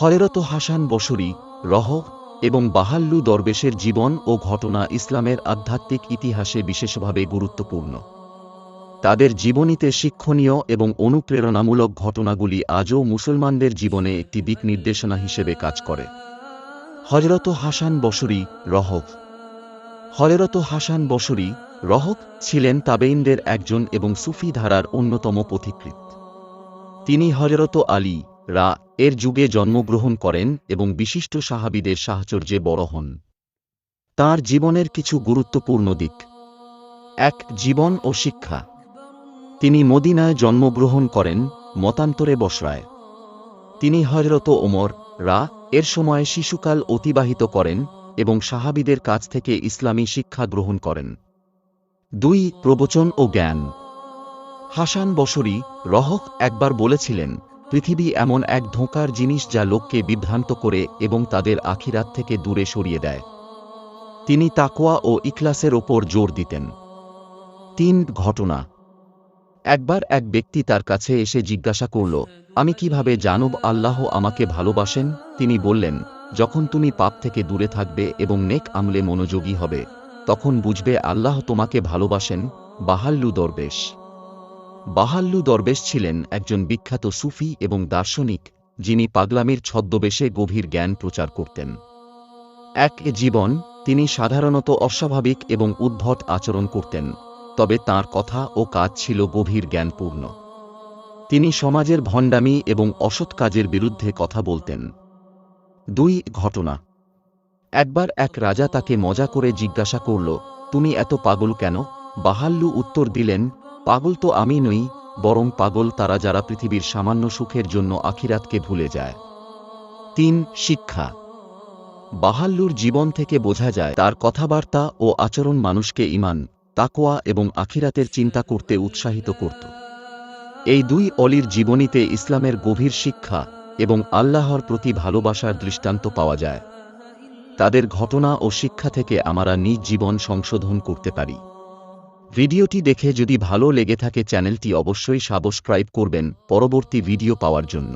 হরেরত হাসান বসরি, রহ, এবং বাহাল্লু দরবেশের জীবন ও ঘটনা ইসলামের আধ্যাত্মিক ইতিহাসে বিশেষভাবে গুরুত্বপূর্ণ। তাদের জীবনীতে শিক্ষণীয় এবং অনুপ্রেরণামূলক ঘটনাগুলি আজও মুসলমানদের জীবনে একটি দিক নির্দেশনা হিসেবে কাজ করে। হজরত হাসান বসরি রহক হরেরত হাসান বসরি রহক ছিলেন তাবেইনদের একজন এবং সুফি ধারার অন্যতম পথিকৃত তিনি হজরত আলী রা এর যুগে জন্মগ্রহণ করেন এবং বিশিষ্ট সাহাবিদের সাহচর্যে বড় হন। তাঁর জীবনের কিছু গুরুত্বপূর্ণ দিক। এক, জীবন ও শিক্ষা। তিনি মদিনায় জন্মগ্রহণ করেন মতান্তরে বসরায়। তিনি হজরত ওমর রা এর সময় শিশুকাল অতিবাহিত করেন এবং সাহাবিদের কাছ থেকে ইসলামী শিক্ষা গ্রহণ করেন। দুই, প্রবচন ও জ্ঞান। হাসান বসরি রহক একবার বলেছিলেন পৃথিবী এমন এক ধোঁকার জিনিস যা লোককে বিভ্রান্ত করে এবং তাদের আখিরাত থেকে দূরে সরিয়ে দেয়। তিনি তাকোয়া ও ইখলাসের ওপর জোর দিতেন। তিন ঘটনা। একবার এক ব্যক্তি তার কাছে এসে জিজ্ঞাসা করল, আমি কীভাবে জানব আল্লাহ আমাকে ভালোবাসেন? তিনি বললেন, যখন তুমি পাপ থেকে দূরে থাকবে এবং নেক আমলে মনোযোগী হবে, তখন বুঝবে আল্লাহ তোমাকে ভালোবাসেন, বাহাল্লু দরবেশ। বাহাল্লু দরবেশ ছিলেন একজন বিখ্যাত সুফি এবং দার্শনিক, যিনি পাগলামির ছদ্মবেশে গভীর জ্ঞান প্রচার করতেন। এক জীবন, তিনি সাধারণত অস্বাভাবিক এবং উদ্ভট আচরণ করতেন, তবে তার কথা ও কাজ ছিল গভীর জ্ঞানপূর্ণ। তিনি সমাজের ভণ্ডামি এবং অসৎ কাজের বিরুদ্ধে কথা বলতেন। দুই ঘটনা। একবার এক রাজা তাকে মজা করে জিজ্ঞাসা করল, তুমি এত পাগল কেন? বাহাল্লু উত্তর দিলেন পাগল তো আমি নই, বরং পাগল তারা যারা পৃথিবীর সামান্য সুখের জন্য আখিরাতকে ভুলে যায়। তিন, শিক্ষা। বাহাল্লুর জীবন থেকে বোঝা যায়, তার কথাবার্তা ও আচরণ মানুষকে ইমান তাকোয়া এবং আখিরাতের চিন্তা করতে উৎসাহিত করত। এই দুই অলির জীবনীতে ইসলামের গভীর শিক্ষা এবং আল্লাহর প্রতি ভালোবাসার দৃষ্টান্ত পাওয়া যায়। তাদের ঘটনা ও শিক্ষা থেকে আমরা নিজ জীবন সংশোধন করতে পারি। ভিডিওটি দেখে যদি ভালো লেগে থাকে চ্যানেলটি অবশ্যই সাবস্ক্রাইব করবেন। পরবর্তী ভিডিও পাওয়ার জন্য।